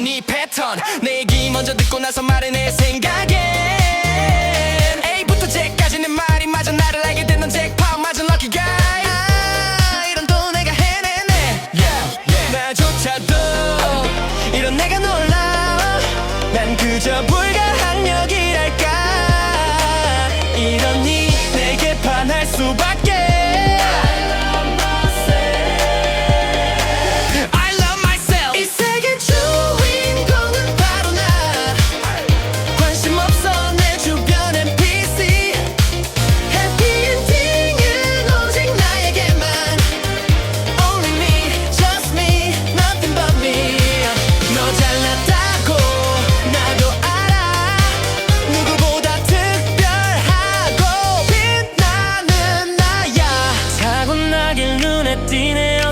수 없는 이 패턴. 내 얘기 먼저 듣고 나서 말해 내 생각엔. A부터 Z까지는 말이 맞아. 나를 알게 된 넌 잭팟 맞은 lucky guy. 아, 이런 또 내가 해내네. 나조차도 이런 내가 놀라. 난 그저 불가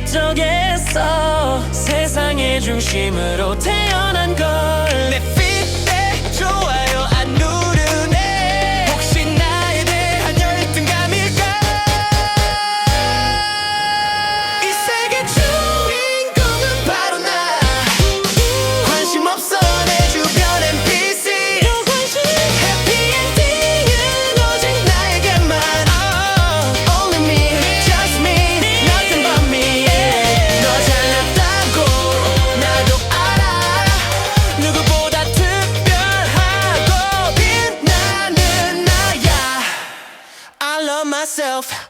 어쩌겠어 세상의 중심으로 태어난 걸 myself.